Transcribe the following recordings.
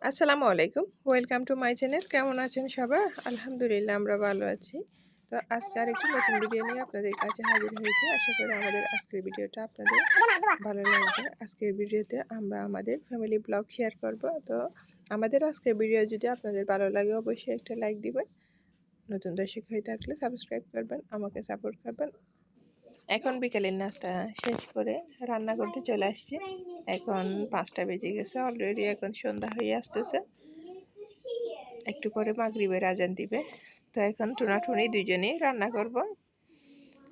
আসসালামু আলাইকুম। Welcome to my channel কেমন আছেন সবাই আলহামদুলিল্লাহ, আমরা ভালো আছি। তো আজকে আরেকটি নতুন ভিডিও নিয়ে আপনাদের কাছে হাজির হয়েছি। আশা করি আমাদের আজকের ভিডিওটা আপনাদের ভালো লাগবে। আজকের ভিডিওতে আমরা আমাদের ফ্যামিলি ব্লগ শেয়ার করব। তো আমাদের আজকের ভিডিও যদি আপনাদের ভালো লাগে, অবশ্যই একটা লাইক দিবেন। নতুন দর্শক হয়ে থাকলে সাবস্ক্রাইব করবেন, আমাকে সাপোর্ট করবেন। এখন বিকেলের নাস্তা শেষ করে রান্না করতে চলে আসছি। এখন পাঁচটা বেজে গেছে অলরেডি এখন সন্ধ্যা হয়ে আসতেছে। একটু পরে মাগরিবের আজান দিবে। তো এখন টুনাটুনি দুজনেই রান্না করব।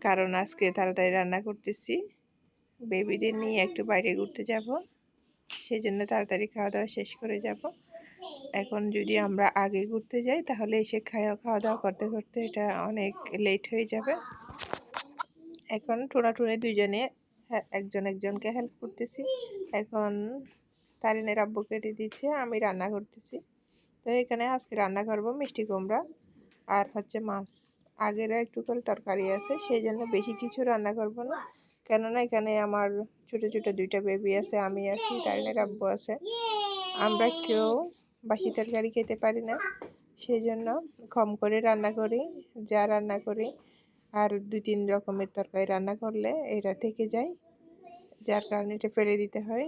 কারণ আজকে তাড়াতাড়ি রান্না করতেছি। বেবিদের নিয়ে একটু বাইরে ঘুরতে যাব। সেই জন্য তাড়াতাড়ি খাওয়া দাওয়া শেষ করে যাব। এখন যদি আমরা আগে ঘুরতে যাই, তাহলে এসে খাওয়া খাওয়া দাওয়া করতে করতে এটা অনেক লেট হয়ে যাবে। এখন টোনাটুনি দুজনে একজন একজনকে হেল্প করতেছি। এখন তারিনের আব্বু কেটে দিচ্ছে, আমি রান্না করতেছি। তো এখানে আজকে রান্না করব মিষ্টি কুমড়া আর হচ্ছে মাছ। আগেরও একটু করে তরকারি আছে সেই জন্য বেশি কিছু রান্না করব না। কেননা এখানে আমার ছোট ছোট দুইটা বেবি আছে, আমি আছি, তারিনের আব্বু আছে। আমরা কেউ বাসি তরকারি খেতে পারি না সেই জন্য কম করে রান্না করি, যা রান্না করি। আর দুই, তিন রকমের তরকারি রান্না করলে এটা থেকে যায়। যার কারণে এটা ফেলে দিতে হয়।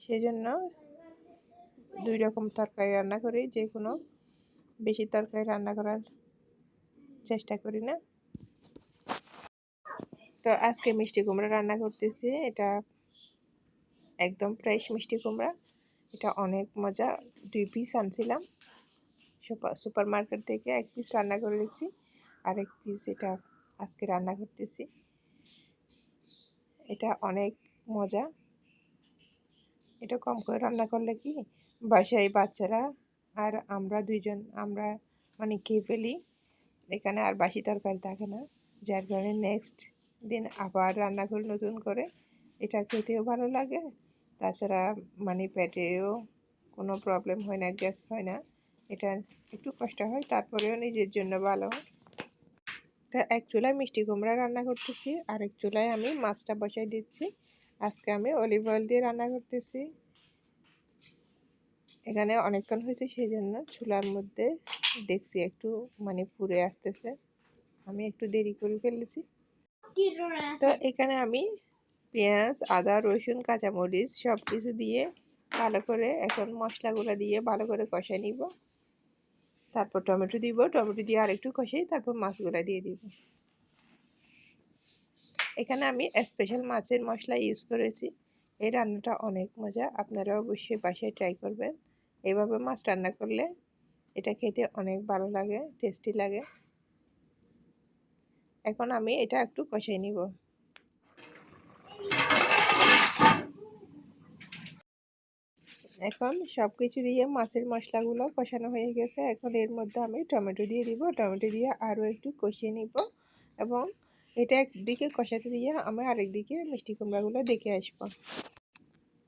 সেই জন্য দুই রকম তরকারি রান্না করি, যে কোনো বেশি তরকারি রান্না করার চেষ্টা করি না। তো আজকে মিষ্টি কুমড়া রান্না করতেছি। এটা একদম ফ্রেশ মিষ্টি কুমড়া। এটা অনেক মজা। দুই পিস আনছিলাম। সুপার মার্কেট থেকে এক পিস রান্না করে দিচ্ছি আর এক পিস এটা আজকে রান্না করতেছি। এটা অনেক মজা। এটা কম করে রান্না করলে কি বাসায় বাচ্চারা আর আমরা দুইজন, আমরা মানে খেয়ে ফেলি। এখানে আর বাসি তরকারি থাকে না। যার কারণে নেক্সট দিন আবার রান্না করি নতুন করে। এটা খেতেও ভালো লাগে। তাছাড়া মানে পেটেও কোনো প্রবলেম হয় না গ্যাস হয় না। এটা একটু কষ্ট হয়, তারপরেও নিজের জন্য ভালো। তা এক চুলায় মিষ্টি কুমড়া রান্না করতেছি, আর এক চুলায় আমি মাছটা বসাই দিচ্ছি। আজকে আমি অলিভ অয়েল দিয়ে রান্না করতেছি। এখানে অনেকক্ষণ হয়েছে সেই জন্য চুলার মধ্যে দেখছি একটু মানে পুড়ে আসতেছে। আমি একটু দেরি করে ফেলেছি। তো এখানে আমি পেঁয়াজ, আদা, রসুন, কাঁচামরিচ সব কিছু দিয়ে ভালো করে এখন মশলাগুলো দিয়ে ভালো করে কষাই নিব। তারপর টমেটো দিব, টমেটো দিয়ে আর একটু কষাই তারপর মাছগুলো দিয়ে দিব। এখানে আমি স্পেশাল মাছের মশলা ইউজ করেছি। এই রান্নাটা অনেক মজা, আপনারা অবশ্যই বাসায় ট্রাই করবেন। এভাবে মাছ রান্না করলে এটা খেতে অনেক ভালো লাগে টেস্টি লাগে। এখন আমি এটা একটু কষাই নিব। এখন সব কিছু দিয়ে মাছের মশলাগুলো কষানো হয়ে গেছে। এখন এর মধ্যে আমি টমেটো দিয়ে দিব। টমেটো দিয়ে আরও একটু কষিয়ে নিব এবং এটা একদিকে কষাতে দিয়ে আমি আরেকদিকে মিষ্টি কুমড়াগুলো দেখে আসব।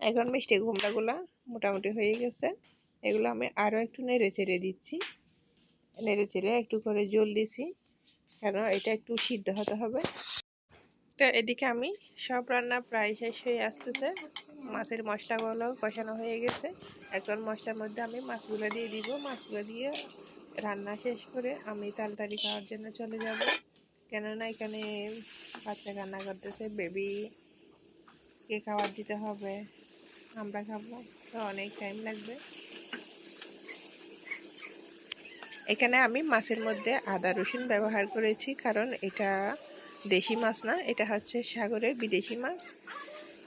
এখন মিষ্টি কুমড়াগুলো মোটামুটি হয়ে গেছে। এগুলো আমি আরও একটু নেড়ে চেড়ে দিচ্ছি। নেড়ে চেড়ে একটু করে জল দিছি কেন এটা একটু সিদ্ধ হতে হবে। তো এদিকে আমি সব রান্না প্রায় শেষ হয়ে আসতেছে। মাছের মশলাগুলো কষানো হয়ে গেছে। এখন মশলার মধ্যে আমি মাছগুলো দিয়ে দিব। মাছগুলো দিয়ে রান্না শেষ করে আমি তাড়াতাড়ি খাওয়ার জন্য চলে যাব। কেননা এখানে বাচ্চা রান্না করতেছে বেবিকে খাবার দিতে হবে, আমরা খাব। তো অনেক টাইম লাগবে। এখানে আমি মাছের মধ্যে আদা, রসুন ব্যবহার করেছি, কারণ এটা দেশি মাছ না, এটা হচ্ছে সাগরের বিদেশি মাছ।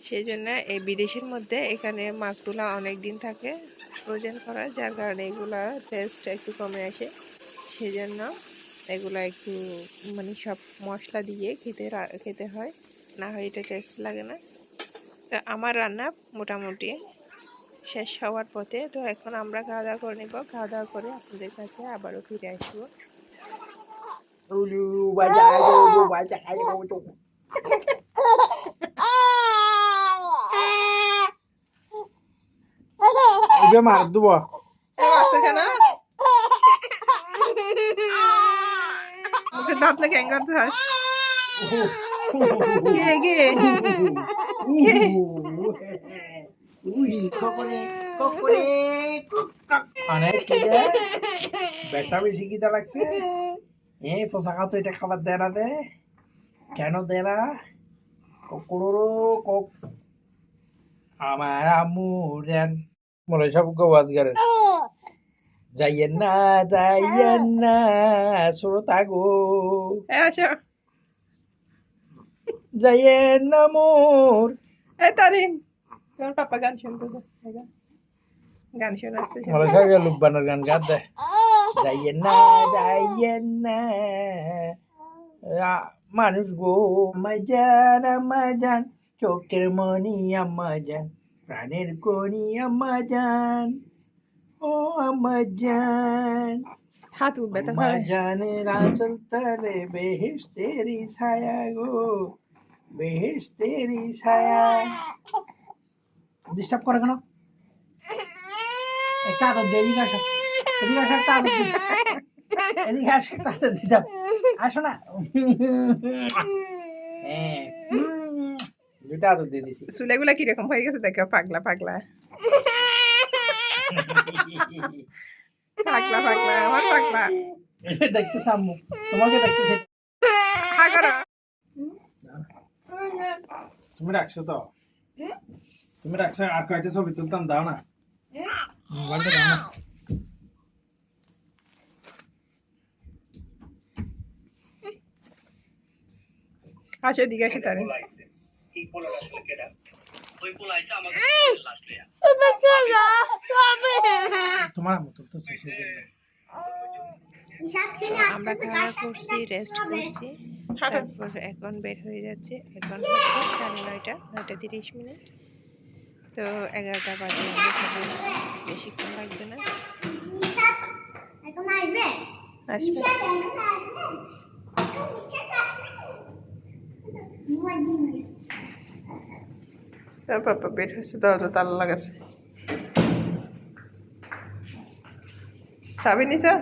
সেই জন্য এই বিদেশের মধ্যে এখানে মাছগুলো অনেক দিন থাকে ফ্রোজেন করা যার কারণে এগুলা টেস্ট একটু কমে আসে। সেই জন্য এগুলো একটু মানে সব মশলা দিয়ে খেতে খেতে হয়, না হয় এটা টেস্ট লাগে না। তো আমার রান্না মোটামুটি শেষ হওয়ার পথে, তো এখন আমরা খাওয়া দাওয়া করে নেব। খাওয়া দাওয়া করে আপনাদের কাছে আবারও ফিরে আসব। মার দেবো। মুখে দাঁত অনেক বেশা বেশি লাগছে। এ পোশাক আছে এটা খাবার দেয় না দে। কেন দেয় না? কক। আমার আম্মু দেন মনে সব গোবাদ গেলেন যাইয়েন না যাইয়েন না শ্রোতা গো যাইয়েন না মোর এ তারিন তোমার পাপা গান শুনতে গান। শোনাচ্ছে মনে সব লুকবানোর গান গাদ দেয় যাইয়েন না যাইয়েন না মানুষ গো আমার জান চোখের মনি আমার জান প্রাণের কনি আমার জান ও আমার জান। হাত উঠবে তো আমার জানের আঁচল তলে বেহেস তেরি ছায়া গো বেহেস তেরি ছায়া। ডিস্টার্ব করে কেন? একটা আদর দিয়ে এদিকে আসো এদিকে আসো একটা আদর এদিকে আসো একটা আদর দিতাম আসো না। দুটা আদর দিয়ে দিছি। চুলেগুলা কীরকম হয়ে গেছে দেখো পাগলা পাগলা। পাগলা পাগলা আমার পাগলা। এটা দেখতেছি আম্মু তোমাকে দেখতেছি। তুমি রাখছো তো? তুমি রাখছো আর কয়টা ছবি তুলতাম দাও না। মোবাইলটা দাও না। আসো তুলতেছে সেজন্য আমরা করছি রেস্ট করছি তারপর এখন বের হয়ে যাচ্ছে এখন হচ্ছে সাড়ে নয়টা নয়টা তিরিশ মিনিট তো এগারোটা বাজে বেশিক্ষণ লাগবে না আসবে আসবে নিশাদ এখন আসবে নিশাদ আসবে মুয়াদিন তার পাপা বের হয়েছে, দরজা তালা লাগাছে সাবি নিছা?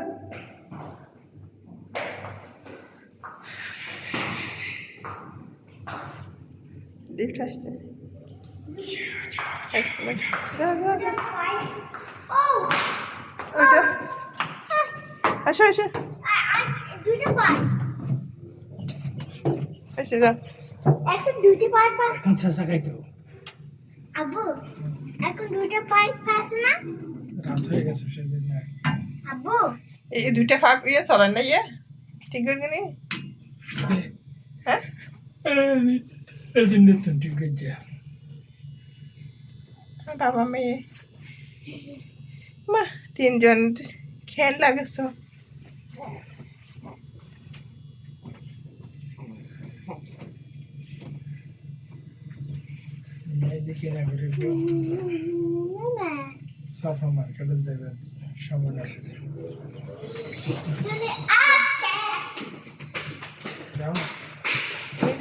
লিফট আসছে। ওইটা। আসো আসো। আসো, যা। এখন দুটো শেষা খাইতো আব্বু এখন দুটো পাই পাস না? রাত হয়ে গেছে সেজন্য আব্বু এই দুইটা ফাঁক ইয়ে চলেন না ইয়ে? ঠিক করে নি হ্যাঁ? এদিন দেখতেন ঠিক আছে বাবা, মেয়ে। মা, তিনজন খেয়াল লাগেছ এদিকে না করে না সাফা মার্কেটে যাবেন সময় লাগবে তুমি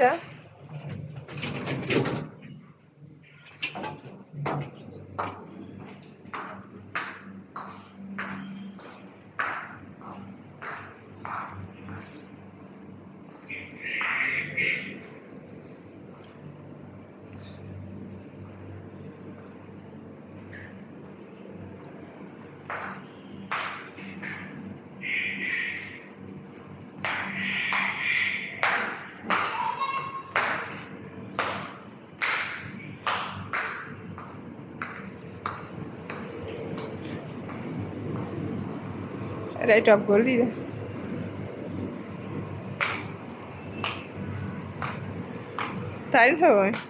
আসতে যাও না বুঝা রাইট অফ করে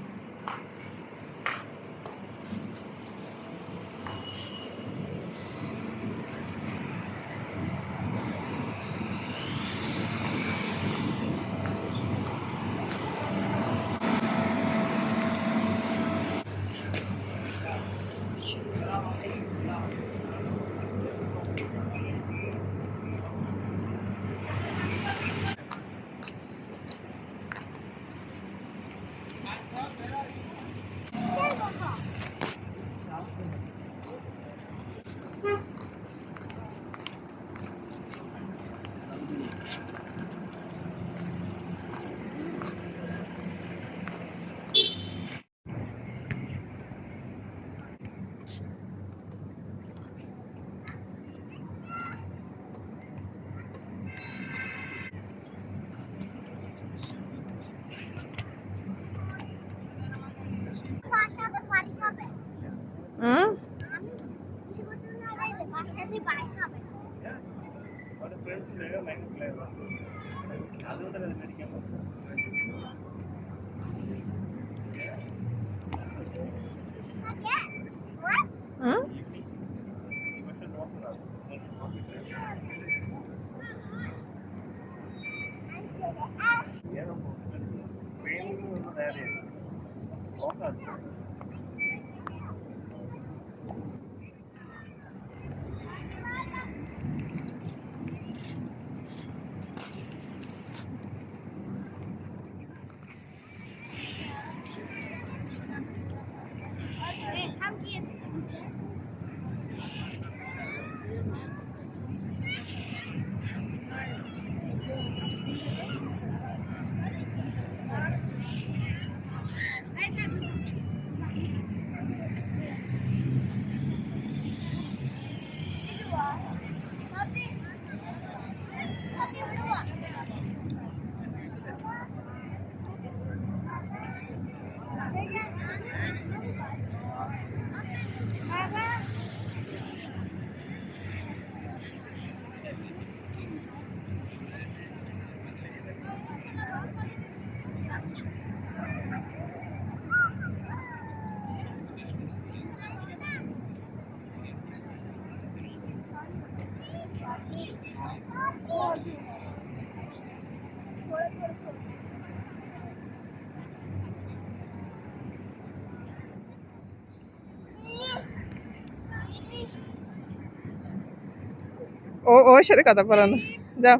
ও সাথে কথা বলো না যাও।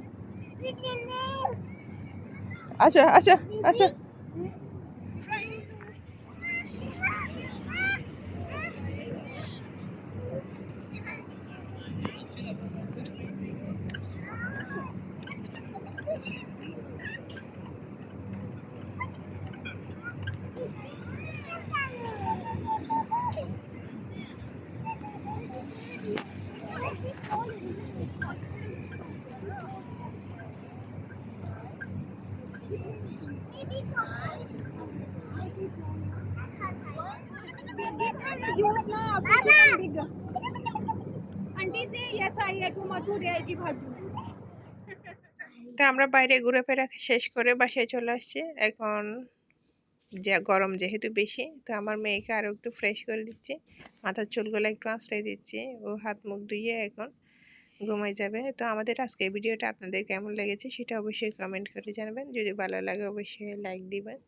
আচ্ছা আচ্ছা আসো। তো আমরা বাইরে ঘুরে ফেরা শেষ করে বাসায় চলে আসছি। এখন যা গরম যেহেতু বেশি, তো আমার মেয়েকে আরও একটু ফ্রেশ করে দিচ্ছি। মাথার চুলগুলো একটু আঁচড়াই দিচ্ছি, ও হাত মুখ ধুয়ে এখন ঘুমাই যাবে। তো আমাদের আজকের ভিডিওটা আপনাদের কেমন লেগেছে সেটা অবশ্যই কমেন্ট করে জানাবেন। যদি ভালো লাগে অবশ্যই লাইক দিবেন,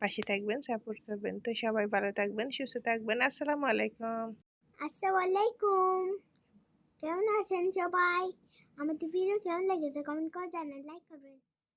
পাশে থাকবেন সাপোর্ট করবেন। তো সবাই ভালো থাকবেন, সুস্থ থাকবেন। আসসালামু আলাইকুম। আসসালামু আলাইকুম। কেমন আছেন সবাই? আমাদের ভিডিও কেমন লেগেছে? কমেন্ট করে জানান লাইক করবেন।